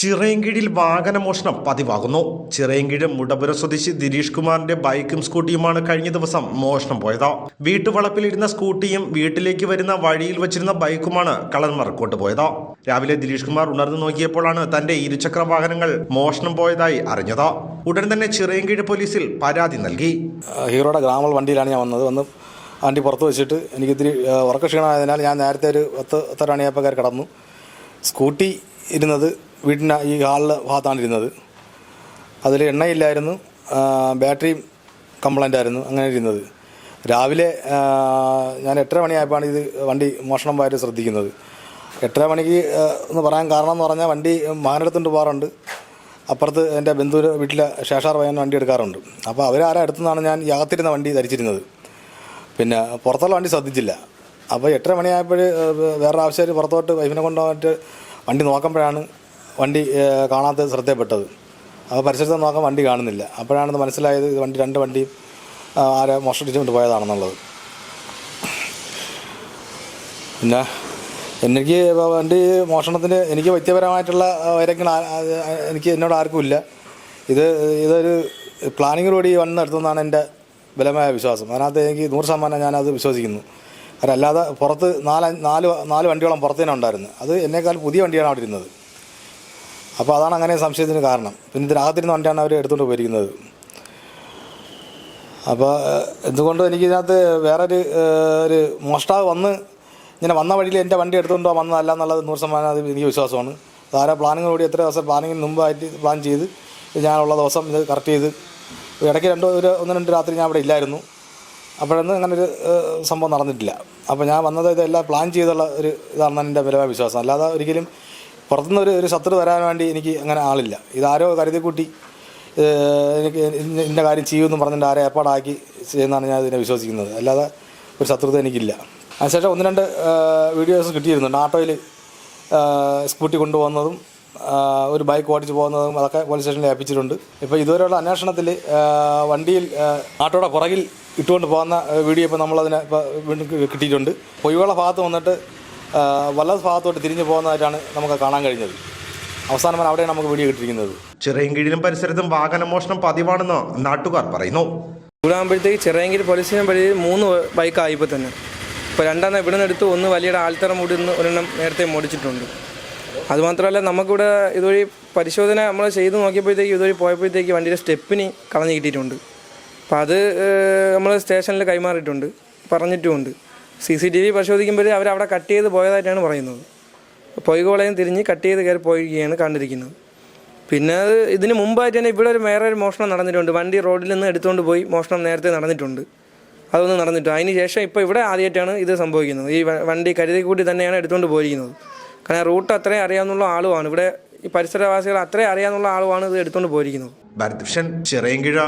ചിറയൻകീഴിൽ വാഹനമോഷണം പതിവാകുന്നു. ചിറയൻകീഴ് മുടപുര സ്വദേശി ദിനീഷ് കുമാറിന്റെ ബൈക്കും സ്കൂട്ടിയുമാണ് കഴിഞ്ഞ ദിവസം മോഷണം പോയത്. വീട്ടുവളപ്പിലിരുന്ന സ്കൂട്ടിയും വീട്ടിലേക്ക് വരുന്ന വഴിയിൽ വച്ചിരുന്ന ബൈക്കുമാണ് കള്ളന്മാർ കൊണ്ടുപോയത്. രാവിലെ ദിനീഷ് കുമാർ ഉണർന്നു നോക്കിയപ്പോഴാണ് തന്റെ ഇരുചക്ര വാഹനങ്ങൾ മോഷണം പോയതായി അറിഞ്ഞത്. ഉടൻ തന്നെ ചിറയൻകീഴ് പോലീസിൽ പരാതി നൽകി. ഹീറോയുടെ ഗ്രാമൽ വണ്ടിയിലാണ് ഞാൻ വന്നത്. വന്ന് വണ്ടി പുറത്ത് വെച്ചിട്ട് എനിക്ക് ഇത്തിരി ഉറക്കക്ഷീണമായതിനാൽ ഉറക്ക ക്ഷീണമായതിനാൽ ഞാൻ നേരത്തെ ഒരു പത്ത് പത്തര മണിയായപ്പോൾ കയറി കിടന്നു. സ്കൂട്ടി ഇരുന്നത് വീട്ടിന് ഈ ഹാളിലെ ഭാഗത്താണ് ഇരുന്നത്. അതിൽ എണ്ണയില്ലായിരുന്നു. ബാറ്ററി കംപ്ലൈന്റ് ആയിരുന്നു. അങ്ങനെ ഇരുന്നത്. രാവിലെ ഞാൻ എട്ടര മണിയായപ്പോഴാണ് ഇത് വണ്ടി മോഷണം പോയത് ശ്രദ്ധിക്കുന്നത്. എട്ടര മണിക്ക് എന്ന് പറയാൻ കാരണം എന്ന് പറഞ്ഞാൽ വണ്ടി മകനെടുത്തുകൊണ്ട് പോകാറുണ്ട്. അപ്പുറത്ത് എന്റെ ബന്ധു വീട്ടിലെ ശേഷാർ പയ്യൻ വണ്ടി എടുക്കാറുണ്ട്. അപ്പോൾ അവരാരാ അടുത്തുനിന്നാണ് ഞാൻ ഈ വണ്ടി ധരിച്ചിരുന്നത്. പിന്നെ പുറത്തുള്ള വണ്ടി ശ്രദ്ധിച്ചില്ല. അപ്പോൾ എട്ടര മണിയായപ്പോൾ വേറെ ആവശ്യമായിട്ട് പുറത്തോട്ട് വൈഫിനെ കൊണ്ടുപോയിട്ട് വണ്ടി നോക്കുമ്പോഴാണ് വണ്ടി കാണാത്തത് ശ്രദ്ധയപ്പെട്ടത്. അപ്പോൾ പരിസരത്ത് നോക്കാൻ വണ്ടി കാണുന്നില്ല. അപ്പോഴാണ് മനസ്സിലായത് ഇത് വണ്ടി രണ്ട് വണ്ടി ആരെ മോഷ്ടിച്ചുകൊണ്ട് പോയതാണെന്നുള്ളത്. പിന്നെ എനിക്ക് വണ്ടി മോഷണത്തിന് എനിക്ക് വ്യക്തിപരമായിട്ടുള്ള വൈരങ്ങൾ എനിക്ക് എന്നോട് ആർക്കും ഇല്ല. ഇത് ഇതൊരു പ്ലാനിങ്ങിലൂടെ ഈ വന്ന് നടത്തുന്നതാണ് എന്റെ ബലമായ വിശ്വാസം. അതിനകത്ത് എനിക്ക് നൂറ് ശതമാനം ഞാനത് വിശ്വസിക്കുന്നു. അല്ലാതെ പുറത്ത് നാല് നാല് നാല് വണ്ടിയോളം പുറത്തു തന്നെ ഉണ്ടായിരുന്നു. അത് എന്നേക്കാൾ പുതിയ വണ്ടിയാണ് അവിടെ ഇരുന്നത്. അപ്പോൾ അതാണ് അങ്ങനെ സംശയത്തിന് കാരണം. പിന്നെ ഇതിനകത്തിരുന്ന് വണ്ടിയാണ് അവർ എടുത്തുകൊണ്ട് പോയിരിക്കുന്നത്. അപ്പോൾ എന്തുകൊണ്ടും എനിക്കിതിനകത്ത് വേറൊരു ഒരു മോഷ്ടാവ് വന്ന് ഇങ്ങനെ വന്ന വഴിയിൽ എന്റെ വണ്ടി എടുത്തുകൊണ്ടോ വന്നതല്ല എന്നുള്ളത് നൂറ് ശതമാനം അത് എനിക്ക് വിശ്വാസമാണ്. ധാരാ കൂടി എത്ര ദിവസം പ്ലാനിങ്ങിന് മുമ്പായിട്ട് പ്ലാൻ ചെയ്ത് ഞാനുള്ള ദിവസം ഇത് കറക്റ്റ് ചെയ്ത് ഇടയ്ക്ക് രണ്ടോ ഒരു ഒന്ന് രണ്ട് രാത്രി ഞാൻ അവിടെ ഇല്ലായിരുന്നു. അപ്പോഴൊന്നും അങ്ങനെ ഒരു സംഭവം നടന്നിട്ടില്ല. അപ്പോൾ ഞാൻ വന്നത് ഇതെല്ലാം പ്ലാൻ ചെയ്തുള്ള ഒരു ഇതാണെന്നാണ് എന്റെ വിലവായ വിശ്വാസം. അല്ലാതെ ഒരിക്കലും പുറത്തുനിന്ന് ഒരു ഒരു ശത്രു വരാൻ വേണ്ടി എനിക്ക് അങ്ങനെ ആളില്ല. ഇതാരോ കരുതി കൂട്ടി എനിക്ക് ഇന്ന കാര്യം ചെയ്യുമെന്ന് പറഞ്ഞിട്ട് ആരെ ഏർപ്പാടാക്കി ചെയ്യുന്നതാണ് ഞാൻ ഇതിനെ വിശ്വസിക്കുന്നത്. അല്ലാതെ ഒരു ശത്രുത എനിക്കില്ല. അതിനുശേഷം ഒന്ന് രണ്ട് വീഡിയോസ് കിട്ടിയിരുന്നുണ്ട് ആട്ടോയിൽ സ്കൂട്ടി കൊണ്ടുപോകുന്നതും ഒരു ബൈക്ക് ഓടിച്ച് പോകുന്നതും അതൊക്കെ പോലീസ് സ്റ്റേഷനിൽ ഏൽപ്പിച്ചിട്ടുണ്ട്. ഇപ്പോൾ ഇതുവരെയുള്ള അന്വേഷണത്തിൽ വണ്ടിയിൽ ആട്ടോയുടെ പുറകിൽ ഇട്ടുകൊണ്ട് പോകുന്ന വീഡിയോ ഇപ്പോൾ നമ്മളതിനെ ഇപ്പോൾ കിട്ടിയിട്ടുണ്ട്. പൊയ്യുള്ള ഭാഗത്ത് വന്നിട്ട് വലത് ഭാഗത്തോട്ട് തിരിഞ്ഞു പോകുന്നതായിട്ടാണ് നമുക്ക് കാണാൻ കഴിഞ്ഞത്. അവസാനം അവിടെ നമുക്ക് വീഡിയോ കിട്ടിയിരിക്കുന്നത് ചിറയൻകീഴിലും പരിസരത്തും വാഹനമോഷണം പതിവാണെന്ന് നാട്ടുകാർ പറയുന്നു. ചൂടാകുമ്പോഴത്തേക്ക് ചിറയങ്കിൽ പോലീസിനെ വഴി മൂന്ന് ബൈക്കായി ഇപ്പോൾ തന്നെ. ഇപ്പോൾ രണ്ടെണ്ണം ഇവിടെ നിന്ന് എടുത്ത് ഒന്ന് വലിയുടെ ആൽത്തറ മൂടി നിന്ന് ഒരെണ്ണം നേരത്തെ മോടിച്ചിട്ടുണ്ട്. അതുമാത്രമല്ല നമുക്കിവിടെ ഇതുവഴി പരിശോധന നമ്മൾ ചെയ്ത് നോക്കിയപ്പോഴത്തേക്ക് ഇതുവഴി പോയപ്പോഴത്തേക്ക് വണ്ടിയുടെ സ്റ്റെപ്പിന് കളഞ്ഞു കിട്ടിയിട്ടുണ്ട്. അപ്പോൾ അത് നമ്മൾ സ്റ്റേഷനിൽ കൈമാറിയിട്ടുണ്ട്. പറഞ്ഞിട്ടുമുണ്ട്. സി സി ടി വി പരിശോധിക്കുമ്പോൾ അവരവിടെ കട്ട് ചെയ്ത് പോയതായിട്ടാണ് പറയുന്നത്. പൊയ്കോളയും തിരിഞ്ഞ് കട്ട് ചെയ്ത് കയറി പോയിരിക്കുകയാണ് കണ്ടിരിക്കുന്നത്. പിന്നെ അത് ഇതിന് മുമ്പായിട്ട് തന്നെ ഇവിടെ ഒരു വേറെ ഒരു മോഷണം നടന്നിട്ടുണ്ട്. വണ്ടി റോഡിൽ നിന്ന് എടുത്തുകൊണ്ട് പോയി മോഷണം നേരത്തെ നടന്നിട്ടുണ്ട്. അതൊന്നും നടന്നിട്ട് അതിന് ശേഷം ഇപ്പോൾ ഇവിടെ ആദ്യമായിട്ടാണ് ഇത് സംഭവിക്കുന്നത്. ഈ വണ്ടി കരുതി കൂട്ടി തന്നെയാണ് എടുത്തുകൊണ്ട് പോയിരിക്കുന്നത്. കാരണം റൂട്ട് അത്രയും അറിയാവുന്ന ആളുമാണ്. ഇവിടെ ഈ പരിസരവാസികൾ അത്രയും അറിയാവുന്ന ആളുമാണ് ഇത് എടുത്തുകൊണ്ട് പോയിരിക്കുന്നത്. ഭരത് ഭൂഷൺ ചിറയൻകീഴ.